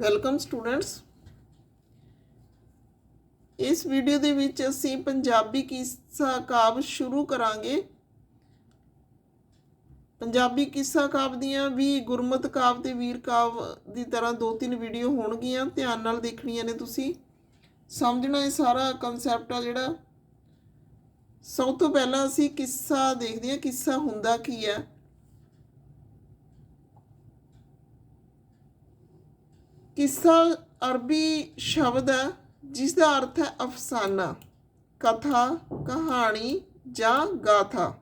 Welcome students. ਇਸ video ਦੇ ਵਿੱਚ ਅਸੀਂ ਪੰਜਾਬੀ ਕਿੱਸਾ ਕਾਵਿ ਸ਼ੁਰੂ ਕਰਾਂਗੇ। ਪੰਜਾਬੀ ਕਿੱਸਾ ਕਾਵਿ ਦੀਆਂ ਵੀ ਗੁਰਮਤ ਕਾਵਿ ਤੇ ਵੀਰ ਕਾਵ ਦੀ ਤਰ੍ਹਾਂ ਦੋ ਤਿੰਨ ਵੀਡੀਓ ਹੋਣਗੀਆਂ, ਧਿਆਨ ਨਾਲ ਦੇਖਣੀਆਂ ਨੇ ਤੁਸੀਂ। ਸਮਝਣਾ ਇਹ ਸਾਰਾ ਕਨਸੈਪਟ ਆ ਜਿਹੜਾ। ਸਭ ਤੋਂ ਪਹਿਲਾਂ ਅਸੀਂ ਕਿੱਸਾ ਦੇਖਦੇ ਹਾਂ, ਕਿੱਸਾ ਹੁੰਦਾ ਕੀ ਹੈ। ਕਿੱਸਾ ਅਰਬੀ ਸ਼ਬਦ ਹੈ ਜਿਸ ਦਾ ਅਰਥ ਹੈ ਅਫਸਾਨਾ, ਕਥਾ, ਕਹਾਣੀ ਜਾਂ ਗਾਥਾ।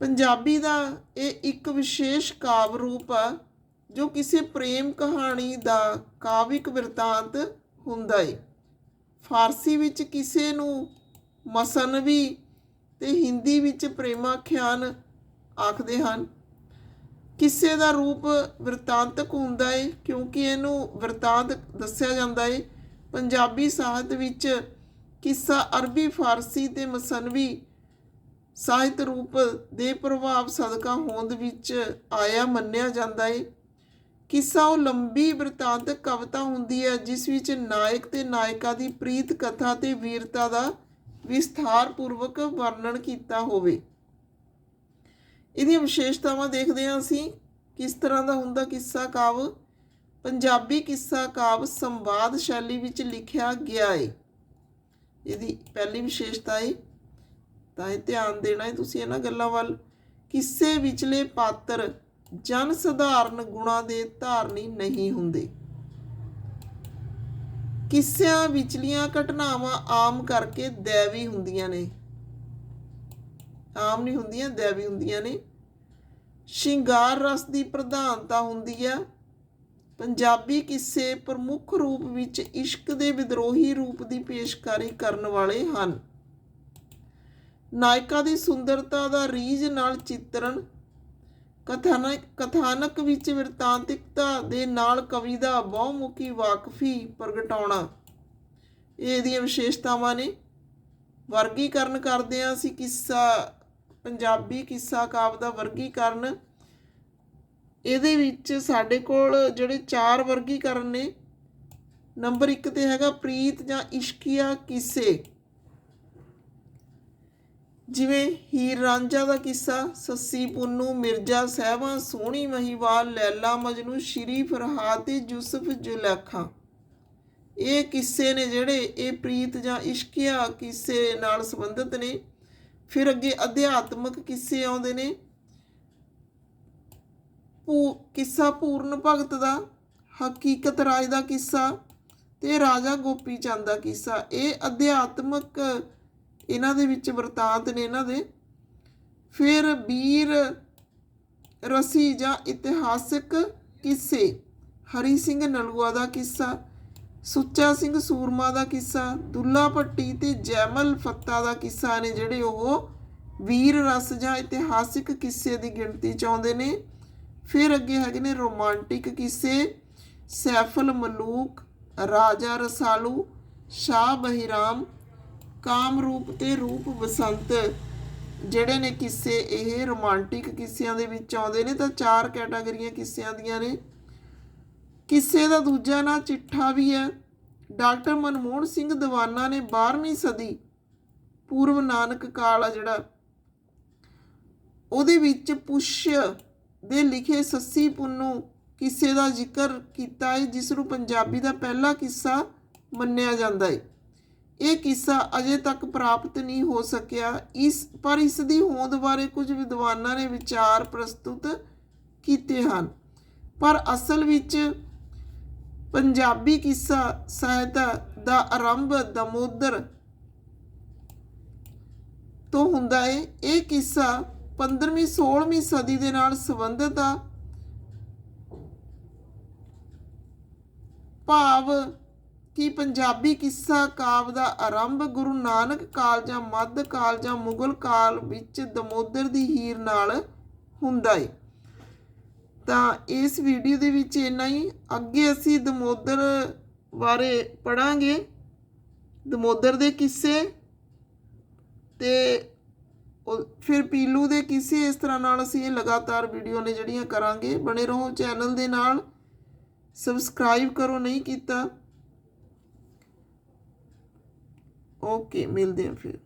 ਪੰਜਾਬੀ ਦਾ ਇਹ ਇੱਕ ਵਿਸ਼ੇਸ਼ ਕਾਵਿ ਰੂਪ ਹੈ, ਜੋ ਕਿਸੇ ਪ੍ਰੇਮ ਕਹਾਣੀ ਦਾ ਕਾਵਿਕ ਵਰਤਾਂਤ ਹੁੰਦਾ ਹੈ ਫਾਰਸੀ ਵਿੱਚ ਕਿਸੇ ਨੂੰ ਮਸਨਵੀ ਤੇ ਹਿੰਦੀ ਵਿੱਚ ਪ੍ਰੇਮਾਖਿਆਨ ਆਖਦੇ ਹਨ। ਕਿੱਸੇ ਦਾ ਰੂਪ ਵਰਤਾਂਤਕ ਹੁੰਦਾ ਹੈ ਕਿਉਂਕਿ ਇਹਨੂੰ ਵਰਤਾਂਤ ਦੱਸਿਆ ਜਾਂਦਾ ਏ। ਪੰਜਾਬੀ ਸਾਹਿਤ ਵਿੱਚ ਕਿੱਸਾ ਅਰਬੀ, ਫਾਰਸੀ ਤੇ ਮਸਨਵੀ ਸਾਹਿਤ ਰੂਪ ਦੇ ਪ੍ਰਭਾਵ ਸਦਕਾ ਹੋਂਦ ਵਿੱਚ ਆਇਆ ਮੰਨਿਆ ਜਾਂਦਾ ਏ। ਕਿੱਸਾ ਉਹ ਲੰਬੀ ਵਰਤਾਂਤਕ ਕਵਿਤਾ ਹੁੰਦੀ ਹੈ, ਜਿਸ ਵਿੱਚ ਨਾਇਕ ਤੇ ਨਾਇਕਾ ਦੀ ਪ੍ਰੀਤ ਕਥਾ ਤੇ ਵੀਰਤਾ ਦਾ ਵਿਸਥਾਰ ਪੂਰਵਕ ਵਰਣਨ ਕੀਤਾ ਹੋਵੇ। ਇਹਦੀਆਂ ਵਿਸ਼ੇਸ਼ਤਾਵਾਂ ਦੇਖਦੇ ਹਾਂ ਅਸੀਂ, ਕਿਸ ਤਰ੍ਹਾਂ ਦਾ ਹੁੰਦਾ ਕਿੱਸਾ ਕਾਵ? ਪੰਜਾਬੀ ਕਿੱਸਾ ਕਾਵ ਸੰਵਾਦ ਸ਼ੈਲੀ ਵਿੱਚ ਲਿਖਿਆ ਗਿਆ ਹੈ ਇਹਦੀ ਪਹਿਲੀ ਵਿਸ਼ੇਸ਼ਤਾ ਹੈ ਤਾਂ ਇਹ ਧਿਆਨ ਦੇਣਾ ਹੈ ਤੁਸੀਂ ਇਹਨਾਂ ਗੱਲਾਂ ਵੱਲ। ਕਿੱਸੇ ਵਿਚਲੇ ਪਾਤਰ ਜਨ ਸਧਾਰਨ ਗੁਣਾਂ ਦੇ ਧਾਰਨੀ ਨਹੀਂ ਹੁੰਦੇ। ਕਿੱਸਿਆਂ ਵਿਚਲੀਆਂ ਘਟਨਾਵਾਂ ਆਮ ਕਰਕੇ ਦੈਵੀ ਹੁੰਦੀਆਂ ਨੇ। ਆਮ ਨਹੀਂ ਹੁੰਦੀਆਂ, ਦੈਵੀ ਹੁੰਦੀਆਂ ਨੇ। ਸ਼ਿੰਗਾਰ ਰਸ ਦੀ ਪ੍ਰਧਾਨਤਾ ਹੁੰਦੀ ਆ ਪੰਜਾਬੀ ਕਿੱਸੇ ਪ੍ਰਮੁੱਖ ਰੂਪ ਵਿੱਚ ਇਸ਼ਕ ਦੇ ਵਿਦਰੋਹੀ ਰੂਪ ਦੀ ਪੇਸ਼ਕਾਰੀ ਕਰਨ ਵਾਲੇ ਹਨ। ਨਾਇਕਾ ਦੀ ਸੁੰਦਰਤਾ ਦਾ ਰੀਝ ਨਾਲ ਚਿੱਤਰਣ, ਕਥਾਨਕ ਕਥਾਨਕ ਵਿੱਚ ਵਿਰਤਾਂਤਿਕਤਾ ਦੇ ਨਾਲ ਕਵੀ ਦਾ ਬਹੁਮੁਖੀ ਵਾਕਫੀ ਪ੍ਰਗਟਾਉਣਾ। ਇਹ ਇਹਦੀਆਂ ਵਿਸ਼ੇਸ਼ਤਾਵਾਂ ਨੇ। ਵਰਗੀਕਰਨ ਕਰਦੇ ਹਾਂ ਅਸੀਂ ਕਿੱਸਾ ਪੰਜਾਬੀ ਕਿੱਸਾ ਕਾਵ ਦਾ ਵਰਗੀਕਰਨ, ਇਹਦੇ ਵਿੱਚ ਸਾਡੇ ਕੋਲ ਜਿਹੜੇ ਚਾਰ ਵਰਗੀਕਰਨ ਨੇ, ਨੰਬਰ 1 ਤੇ ਹੈਗਾ ਪ੍ਰੀਤ ਜਾਂ ਇਸ਼ਕੀਆ ਕਿੱਸੇ। ਜਿਵੇਂ ਹੀਰ ਰਾਂਝਾ ਦਾ ਕਿੱਸਾ, ਸੱਸੀ ਪੁੰਨੂ, ਮਿਰਜ਼ਾ ਸਹਿਬਾ, ਸੋਹਣੀ ਮਹੀਵਾਲ, ਲੈਲਾ ਮਜਨੂ, ਸ਼੍ਰੀ ਫਰਹਾਦ ਤੇ ਯੂਸਫ ਜੁਲੈਖਾ। ਇਹ ਕਿੱਸੇ ਨੇ ਜਿਹੜੇ, ਇਹ ਪ੍ਰੀਤ ਜਾਂ ਇਸ਼ਕੀਆ ਕਿੱਸੇ ਨਾਲ ਸੰਬੰਧਿਤ ਨੇ। ਫਿਰ ਅੱਗੇ ਅਧਿਆਤਮਕ ਕਿੱਸੇ ਆਉਂਦੇ ਨੇ? ਪੂ ਕਿੱਸਾ ਪੂਰਨ ਭਗਤ ਦਾ, ਹਕੀਕਤ ਰਾਜ ਦਾ ਕਿੱਸਾ ਤੇ ਰਾਜਾ ਗੋਪੀ ਚੰਦ ਦਾ ਕਿੱਸਾ। ਇਹ ਅਧਿਆਤਮਕ ਇਹਨਾਂ ਦੇ ਵਿੱਚ ਵਰਤਾਂਤ ਨੇ ਇਹਨਾਂ ਦੇ। ਫਿਰ ਵੀਰ ਰਸੀ ਜਾਂ ਇਤਿਹਾਸਕ ਕਿੱਸੇ, ਹਰੀ ਸਿੰਘ ਨਲੂਆ ਦਾ ਕਿੱਸਾ ਸੁੱਚਾ ਸਿੰਘ ਸੂਰਮਾ ਦਾ ਕਿੱਸਾ, ਦੁੱਲਾ ਭੱਟੀ ਤੇ ਜੈਮਲ ਫੱਤਾ ਦਾ ਕਿੱਸਾ ਨੇ ਜਿਹੜੇ ਉਹ ਵੀਰ ਰਸ ਜਾਂ ਇਤਿਹਾਸਿਕ ਕਿੱਸੇ ਦੀ ਗਿਣਤੀ ਚ ਆਉਂਦੇ ਨੇ। ਫਿਰ ਅੱਗੇ ਹੈਗੇ ਨੇ ਰੋਮਾਂਟਿਕ ਕਿੱਸੇ, ਸੈਫਲ ਮਲੂਕ, ਰਾਜਾ ਰਸਾਲੂ, ਸ਼ਾਹ ਬਹਿਰਾਮ, ਕਾਮਰੂਪ ਤੇ ਰੂਪ ਬਸੰਤ। ਜਿਹੜੇ ਨੇ ਕਿੱਸੇ ਇਹ ਰੋਮਾਂਟਿਕ ਕਿੱਸਿਆਂ ਦੇ ਵਿੱਚ ਆਉਂਦੇ ਨੇ ਤਾਂ ਚਾਰ ਕੈਟਾਗਰੀਆਂ ਕਿੱਸਿਆਂ ਦੀਆਂ ਨੇ। ਕਿੱਸੇ ਦਾ ਦੂਜਾ ਨਾਂ ਚਿੱਠਾ ਵੀ ਹੈ। ਡਾਕਟਰ ਮਨਮੋਹਨ ਸਿੰਘ ਦੀਵਾਨਾ ਨੇ 12ਵੀਂ ਸਦੀ ਪੂਰਵ ਨਾਨਕ ਕਾਲ ਆ ਜਿਹੜਾ, ਉਹਦੇ ਵਿੱਚ ਪੁਸ਼ ਦੇ ਲਿਖੇ ਸੱਸੀ ਪੁੰਨੂ ਕਿੱਸੇ ਦਾ ਜ਼ਿਕਰ ਕੀਤਾ ਹੈ ਜਿਸ ਨੂੰ ਪੰਜਾਬੀ ਦਾ ਪਹਿਲਾ ਕਿੱਸਾ ਮੰਨਿਆ ਜਾਂਦਾ ਹੈ ਇਹ ਕਿੱਸਾ ਅਜੇ ਤੱਕ ਪ੍ਰਾਪਤ ਨਹੀਂ ਹੋ ਸਕਿਆ। ਇਸ, ਪਰ ਇਸ ਦੀ ਹੋਂਦ ਬਾਰੇ ਕੁਝ ਵਿਦਵਾਨਾਂ ਨੇ ਵਿਚਾਰ ਪ੍ਰਸਤੁਤ ਕੀਤੇ ਹਨ। ਪਰ ਅਸਲ ਵਿੱਚ ਪੰਜਾਬੀ ਕਿੱਸਾ ਸਾਹਿਤ ਦਾ ਆਰੰਭ ਦਮੋਦਰ ਤੋਂ ਹੁੰਦਾ ਹੈ। ਇਹ ਕਿੱਸਾ 15ਵੀਂ 16ਵੀਂ ਸਦੀ ਦੇ ਨਾਲ ਸੰਬੰਧਿਤ ਆ। ਭਾਵ ਕਿ ਪੰਜਾਬੀ ਕਿੱਸਾ ਕਾਵ ਦਾ ਆਰੰਭ ਗੁਰੂ ਨਾਨਕ ਕਾਲ ਜਾਂ ਮੱਧ ਕਾਲ ਜਾਂ ਮੁਗਲ ਕਾਲ ਵਿੱਚ ਦਮੋਦਰ ਦੀ ਹੀਰ ਨਾਲ ਹੁੰਦਾ ਹੈ। ਤਾਂ ਇਸ ਵੀਡੀਓ ਦੇ ਵਿੱਚ ਇੰਨਾ ਹੀ। ਅੱਗੇ ਅਸੀਂ ਦਮੋਦਰ ਬਾਰੇ ਪੜਾਂਗੇ ਦਮੋਦਰ ਦੇ ਕਿੱਸੇ ਤੇ ਫਿਰ ਪੀਲੂ ਦੇ ਕਿੱਸੇ ਇਸ ਤਰ੍ਹਾਂ ਨਾਲ ਅਸੀਂ ਇਹ ਲਗਾਤਾਰ ਵੀਡੀਓ ਨੇ ਜਿਹੜੀਆਂ ਕਰਾਂਗੇ। ਬਣੇ ਰਹੋ ਚੈਨਲ ਦੇ ਨਾਲ। ਸਬਸਕ੍ਰਾਈਬ ਕਰੋ, ਨਹੀਂ ਕੀਤਾ। ਓਕੇ ਮਿਲਦੇ ਹਾਂ ਫਿਰ।